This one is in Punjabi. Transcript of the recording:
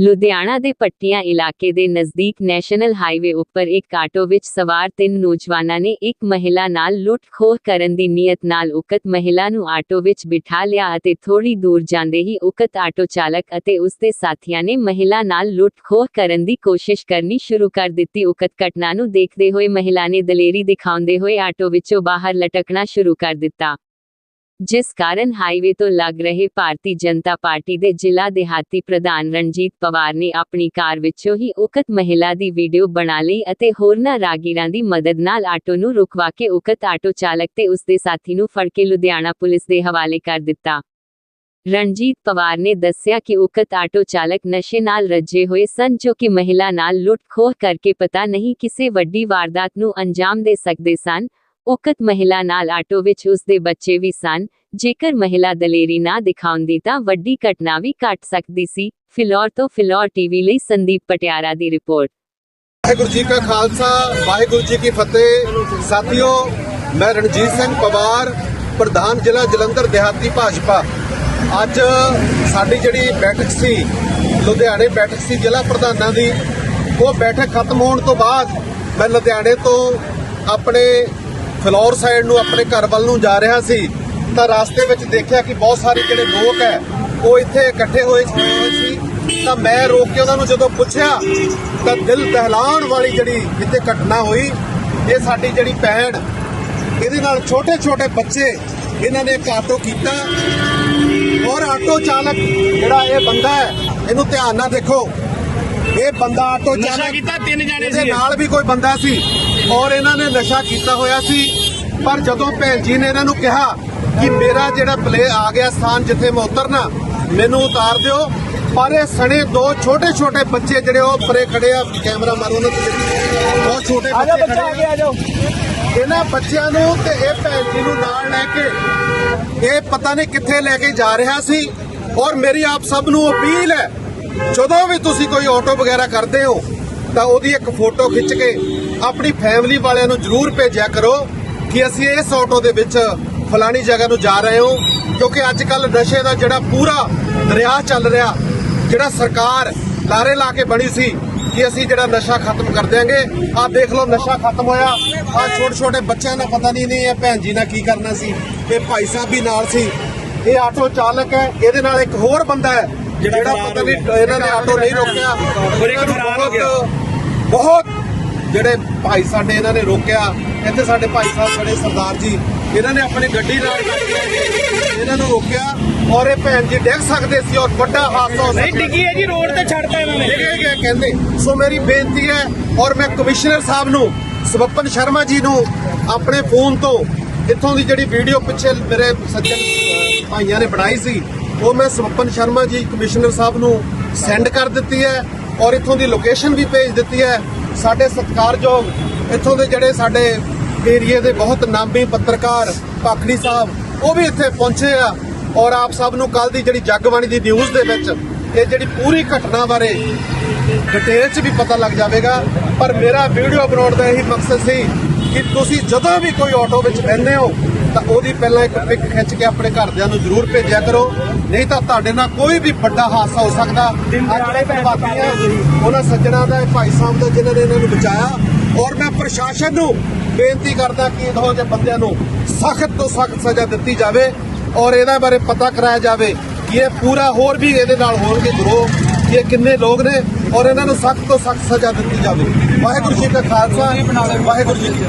ਲੁਧਿਆਣਾ ਦੇ ਪੱਟੀਆਂ ਇਲਾਕੇ ਦੇ ਨਜ਼ਦੀਕ ਨੈਸ਼ਨਲ ਹਾਈਵੇ ਉੱਪਰ ਇੱਕ ਆਟੋ ਵਿੱਚ ਸਵਾਰ ਤਿੰਨ ਨੌਜਵਾਨਾਂ ਨੇ ਇੱਕ ਮਹਿਲਾ ਨਾਲ ਲੁੱਟ-ਖੋਹ ਕਰਨ ਦੀ ਨੀਅਤ ਨਾਲ ਉਕਤ ਮਹਿਲਾ ਨੂੰ ਆਟੋ ਵਿੱਚ ਬਿਠਾ ਲਿਆ ਅਤੇ ਥੋੜੀ ਦੂਰ ਜਾਂਦੇ ਹੀ ਉਕਤ ਆਟੋ ਚਾਲਕ ਅਤੇ ਉਸ ਦੇ ਸਾਥੀਆਂ ਨੇ ਮਹਿਲਾ ਨਾਲ ਲੁੱਟ-ਖੋਹ ਕਰਨ ਦੀ ਕੋਸ਼ਿਸ਼ ਕਰਨੀ ਸ਼ੁਰੂ ਕਰ ਦਿੱਤੀ। ਉਕਤ ਘਟਨਾ ਨੂੰ ਦੇਖਦੇ ਹੋਏ ਮਹਿਲਾ ਨੇ ਦਲੇਰੀ ਦਿਖਾਉਂਦੇ ਹੋਏ ਆਟੋ ਵਿੱਚੋਂ ਬਾਹਰ ਲਟਕਣਾ ਸ਼ੁਰੂ ਕਰ ਦਿੱਤਾ। ਜਿਸ ਕਾਰਨ ਹਾਈਵੇ ਤੋਂ ਲੱਗ ਰਹੇ ਭਾਰਤੀ ਜਨਤਾ ਪਾਰਟੀ ਦੇ ਜ਼ਿਲ੍ਹਾ ਦਿਹਾਤੀ ਪ੍ਰਧਾਨ ਰਣਜੀਤ ਪਵਾਰ ਨੇ ਆਪਣੀ ਕਾਰ ਵਿੱਚੋਂ ਹੀ ਉਕਤ ਮਹਿਲਾ ਦੀ ਵੀਡੀਓ ਬਣਾ ਲਈ ਅਤੇ ਹੋਰਨਾਂ ਰਾਗੀਰਾਂ ਦੀ ਮਦਦ ਨਾਲ ਆਟੋ ਨੂੰ ਰੁਕਵਾ ਕੇ ਉਕਤ ਆਟੋ ਚਾਲਕ ਤੇ ਉਸ ਦੇ ਸਾਥੀ ਨੂੰ ਫੜ ਕੇ ਲੁਧਿਆਣਾ ਪੁਲਿਸ ਦੇ ਹਵਾਲੇ ਕਰ ਦਿੱਤਾ। ਰਣਜੀਤ ਪਵਾਰ ਨੇ ਦੱਸਿਆ ਕਿ ਉਕਤ ਆਟੋ ਚਾਲਕ ਨਸ਼ੇ ਨਾਲ ਰੱਜੇ ਹੋਏ ਸਨ ਜੋ ਕਿ ਮਹਿਲਾ ਨਾਲ ਲੁੱਟ-ਖੋਹ ਕਰਕੇ ਪਤਾ ਨਹੀਂ ਕਿਸੇ ਵੱਡੀ ਵਾਰਦਾਤ ਨੂੰ ਅੰਜਾਮ ਦੇ ਸਕਦੇ ਸਨ ਉਕਤ ਮਹਿਲਾ ਨਾਲ ਆਟੋ ਵਿੱਚ ਉਸ ਦੇ ਬੱਚੇ ਵੀ ਸਨ, ਜੇਕਰ ਮਹਿਲਾ ਦਲੇਰੀ ਨਾ ਦਿਖਾਉਂਦੀ ਤਾਂ ਵੱਡੀ ਘਟਨਾ ਵੀ ਘਟ ਸਕਦੀ ਸੀ, ਫਿਲੌਰ ਤੋਂ ਫਿਲੌਰ ਟੀਵੀ ਲਈ ਸੰਦੀਪ ਪਟਿਆਰਾ ਦੀ ਰਿਪੋਰਟ। ਵਾਹਿਗੁਰੂ ਜੀ ਕਾ ਖਾਲਸਾ, ਵਾਹਿਗੁਰੂ ਜੀ ਕੀ ਫਤਿਹ। ਸਾਥੀਓ, ਮੈਂ ਰਣਜੀਤ ਸਿੰਘ ਪਵਾਰ, ਪ੍ਰਧਾਨ ਜ਼ਿਲ੍ਹਾ ਜਲੰਧਰ ਦਿਹਾਤੀ ਭਾਜਪਾ। ਅੱਜ ਸਾਡੀ ਜਿਹੜੀ ਬੈਠਕ ਸੀ, ਲੁਧਿਆਣੇ ਬੈਠਕ ਸੀ ਜ਼ਿਲ੍ਹਾ ਪ੍ਰਧਾਨਾਂ ਦੀ, ਉਹ ਬੈਠਕ ਖਤਮ ਹੋਣ ਤੋਂ ਬਾਅਦ ਮੈਂ ਲੁਧਿਆਣੇ ਤੋਂ ਆਪਣੇ ਫਲੋਰ ਸਾਈਡ ਨੂੰ ਆਪਣੇ ਘਰ ਵੱਲ ਨੂੰ ਜਾ ਰਿਹਾ ਸੀ ਤਾਂ ਰਸਤੇ ਵਿੱਚ ਦੇਖਿਆ ਕਿ ਬਹੁਤ ਸਾਰੇ ਜਿਹੜੇ ਲੋਕ ਹੈ ਉਹ ਇੱਥੇ ਇਕੱਠੇ ਹੋਏ ਹੋਏ ਸੀ। ਤਾਂ ਮੈਂ ਰੋਕ ਕੇ ਉਹਨਾਂ ਨੂੰ ਜਦੋਂ ਪੁੱਛਿਆ ਤਾਂ ਦਿਲ ਦਹਿਲਾਉਣ ਵਾਲੀ ਜਿਹੜੀ ਇੱਥੇ ਘਟਨਾ ਹੋਈ ਇਹ ਸਾਡੀ ਜਿਹੜੀ ਭੈਣ ਇਹਦੇ ਨਾਲ ਛੋਟੇ ਛੋਟੇ ਬੱਚੇ ਇਹਨਾਂ ਨੇ ਇੱਕ ਆਟੋ ਕੀਤਾ। ਔਰ ਆਟੋ ਚਾਲਕ ਜਿਹੜਾ ਇਹ ਬੰਦਾ ਹੈ ਇਹਨੂੰ ਧਿਆਨ ਨਾਲ ਦੇਖੋ। ਇਹ ਬੰਦਾ ਆਟੋ ਚਾਲਕ ਕੀਤਾ ਤਿੰਨ ਜਾਣੇ ਸੀ ਨਾਲ ਵੀ ਕੋਈ ਬੰਦਾ ਸੀ। ਔਰ ਇਹਨਾਂ ਨੇ ਨਸ਼ਾ ਕੀਤਾ ਹੋਇਆ ਸੀ। ਪਰ ਜਦੋਂ ਭੈਣ ਜੀ ਨੇ ਇਹਨਾਂ ਨੂੰ ਕਿਹਾ ਕਿ ਮੇਰਾ ਜਿਹੜਾ ਪਲੇ ਆ ਗਿਆ ਸਥਾਨ ਜਿੱਥੇ ਮੈਂ ਉਤਰਨਾ ਮੈਨੂੰ ਉਤਾਰ ਦਿਓ। ਪਰ ਇਹ ਸਣੇ ਦੋ ਛੋਟੇ ਛੋਟੇ ਬੱਚੇ ਜਿਹੜੇ ਉਹ ਪਰੇ ਖੜੇ ਆ ਕੈਮਰਾ ਮਾਰੋ ਉਹਨਾਂ ਤੇ। ਬਹੁਤ ਛੋਟੇ ਬੱਚੇ ਖੜੇ ਆ। ਆ ਜਾਓ। ਇਹਨਾਂ ਬੱਚਿਆਂ ਨੂੰ ਤੇ ਇਹ ਭੈਣ ਜੀ ਨੂੰ ਨਾਲ ਲੈ ਕੇ ਇਹ ਪਤਾ ਨਹੀਂ ਕਿੱਥੇ ਲੈ ਕੇ ਜਾ ਰਿਹਾ ਸੀ। ਔਰ ਮੇਰੀ ਆਪ ਸਭ ਨੂੰ ਅਪੀਲ ਹੈ ਜਦੋਂ ਵੀ ਤੁਸੀਂ ਕੋਈ ਆਟੋ ਵਗੈਰਾ ਕਰਦੇ ਹੋ ਤਾਂ ਉਹਦੀ ਇੱਕ ਫੋਟੋ ਖਿੱਚ ਕੇ ਆਪਣੀ ਫੈਮਿਲੀ ਵਾਲਿਆਂ ਨੂੰ ਜ਼ਰੂਰ ਭੇਜਿਆ ਕਰੋ ਕਿ ਅਸੀਂ ਇਸ ਆਟੋ ਦੇ ਵਿੱਚ ਫਲਾਣੀ ਜਗ੍ਹਾ ਨੂੰ ਜਾ ਰਹੇ ਹਾਂ ਕਿਉਂਕਿ ਅੱਜ ਕੱਲ ਨਸ਼ੇ ਦਾ ਜਿਹੜਾ ਪੂਰਾ ਦਰਿਆ ਚੱਲ ਰਿਹਾ ਜਿਹੜਾ ਸਰਕਾਰ ਲਾਰੇ ਲਾ ਕੇ ਬਣੀ ਸੀ ਕਿ ਅਸੀਂ ਜਿਹੜਾ ਨਸ਼ਾ ਖਤਮ ਕਰ ਦਿਆਂਗੇ ਆਹ ਦੇਖ ਲਓ ਨਸ਼ਾ ਖਤਮ ਹੋਇਆ ਆਹ ਛੋਟੇ ਛੋਟੇ ਬੱਚਿਆਂ ਦਾ ਪਤਾ ਨਹੀਂ ਨਹੀਂ ਇਹ ਭੈਣ ਜੀ ਨਾਲ ਕੀ ਕਰਨਾ ਸੀ ਇਹ ਭਾਈ ਸਾਹਿਬ ਵੀ ਨਾਲ ਸੀ ਇਹ ਆਟੋ ਚਾਲਕ ਹੈ ਇਹਦੇ ਨਾਲ ਇੱਕ ਹੋਰ ਬੰਦਾ ਹੈ ਜਿਹੜਾ ਪਤਾ ਨਹੀਂ। ਇਹਨਾਂ ਨੇ ਆਟੋ ਨਹੀਂ ਰੋਕਿਆ ਔਰ ਇੱਕ ਫਰਾਰ ਹੋ ਗਿਆ। ਬਹੁਤ- ਜਿਹੜੇ ਭਾਈ ਸਾਡੇ ਇਹਨਾਂ ਨੇ ਰੋਕਿਆ ਇੱਥੇ ਸਾਡੇ ਭਾਈ ਸਾਹਿਬ ਖੜੇ ਸਰਦਾਰ ਜੀ ਇਹਨਾਂ ਨੇ ਆਪਣੀ ਗੱਡੀ ਨਾਲ ਇਹਨਾਂ ਨੂੰ ਰੋਕਿਆ ਔਰ ਇਹ ਭੈਣ ਜੀ ਡਿੱਗ ਸਕਦੇ ਸੀ ਔਰ ਵੱਡਾ ਹਾਦਸਾ ਹੋ ਨਹੀਂ ਡਿੱਗੀ ਹੈ ਜੀ ਰੋਡ ਤੇ ਛੱਡਤਾ ਇਹਨਾਂ ਨੇ। ਇਹ ਗਿਆ ਕਹਿੰਦੇ। ਸੋ ਮੇਰੀ ਬੇਨਤੀ ਹੈ ਔਰ ਮੈਂ ਕਮਿਸ਼ਨਰ ਸਾਹਿਬ ਨੂੰ ਸਵਪਨ ਸ਼ਰਮਾ ਜੀ ਨੂੰ ਆਪਣੇ ਫੋਨ ਤੋਂ ਇੱਥੋਂ ਦੀ ਜਿਹੜੀ ਵੀਡੀਓ ਪਿੱਛੇ ਮੇਰੇ ਸੱਜਣ ਭਾਈਆਂ ਨੇ ਬਣਾਈ ਸੀ ਉਹ ਮੈਂ ਸਵਪਨ ਸ਼ਰਮਾ ਜੀ ਕਮਿਸ਼ਨਰ ਸਾਹਿਬ ਨੂੰ ਸੈਂਡ ਕਰ ਦਿੱਤੀ ਹੈ। ਔਰ ਇੱਥੋਂ ਦੀ ਲੋਕੇਸ਼ਨ ਵੀ ਭੇਜ ਦਿੱਤੀ ਹੈ। ਸਾਡੇ ਸਤਿਕਾਰਯੋਗ ਇੱਥੋਂ ਦੇ ਜਿਹੜੇ ਸਾਡੇ ਏਰੀਏ ਦੇ ਬਹੁਤ ਨਾਮੀ ਪੱਤਰਕਾਰ ਪਾਖੜੀ ਸਾਹਿਬ, ਉਹ ਵੀ ਇੱਥੇ ਪਹੁੰਚੇ ਆ। ਔਰ ਆਪ ਸਭ ਨੂੰ ਕੱਲ ਦੀ ਜਿਹੜੀ ਜਗਬਾਣੀ ਦੀ ਨਿਊਜ਼ ਦੇ ਵਿੱਚ ਇਹ ਜਿਹੜੀ ਪੂਰੀ ਘਟਨਾ ਬਾਰੇ ਡਿਟੇਲ 'ਚ ਵੀ ਪਤਾ ਲੱਗ ਜਾਵੇਗਾ। ਪਰ ਮੇਰਾ ਵੀਡੀਓ ਬਣਾਉਣ ਦਾ ਇਹੀ ਮਕਸਦ ਸੀ ਕਿ ਤੁਸੀਂ ਜਦੋਂ ਵੀ ਕੋਈ ਆਟੋ ਵਿੱਚ ਬੈਠਦੇ ਹੋ, ਤਾਂ ਉਹਦੀ ਪਹਿਲਾਂ ਇੱਕ ਪਿਕ ਖਿੱਚ ਕੇ ਆਪਣੇ ਘਰਦਿਆਂ ਨੂੰ ਜ਼ਰੂਰ ਭੇਜਿਆ ਕਰੋ। ਨਹੀਂ ਤਾਂ ਤੁਹਾਡੇ ਨਾਲ ਕੋਈ ਵੀ ਵੱਡਾ ਹਾਦਸਾ ਹੋ ਸਕਦਾ। ਅੱਜ ਪ੍ਰਵਾਸੀ ਹੈ ਉਹਨਾਂ ਸੱਜਣਾ ਦਾ ਭਾਈ ਸਾਹਿਬ ਦਾ ਜਿਨ੍ਹਾਂ ਨੇ ਇਹਨਾਂ ਨੂੰ ਬਚਾਇਆ। ਔਰ ਮੈਂ ਪ੍ਰਸ਼ਾਸਨ ਨੂੰ ਬੇਨਤੀ ਕਰਦਾ ਕਿ ਇਹੋ ਜਿਹੇ ਬੰਦਿਆਂ ਨੂੰ ਸਖਤ ਤੋਂ ਸਖਤ ਸਜ਼ਾ ਦਿੱਤੀ ਜਾਵੇ ਔਰ ਇਹਦੇ ਬਾਰੇ ਪਤਾ ਕਰਾਇਆ ਜਾਵੇ ਕਿ ਇਹ ਪੂਰਾ ਹੋਰ ਵੀ ਇਹਦੇ ਨਾਲ ਹੋਣਗੇ ਗਰੋਹ ਕਿ ਇਹ ਕਿੰਨੇ ਲੋਕ ਨੇ ਔਰ ਇਹਨਾਂ ਨੂੰ ਸਖਤ ਤੋਂ ਸਖਤ ਸਜ਼ਾ ਦਿੱਤੀ ਜਾਵੇ। ਵਾਹਿਗੁਰੂ ਜੀ ਕਾ ਖਾਲਸਾ ਵਾਹਿਗੁਰੂ ਜੀ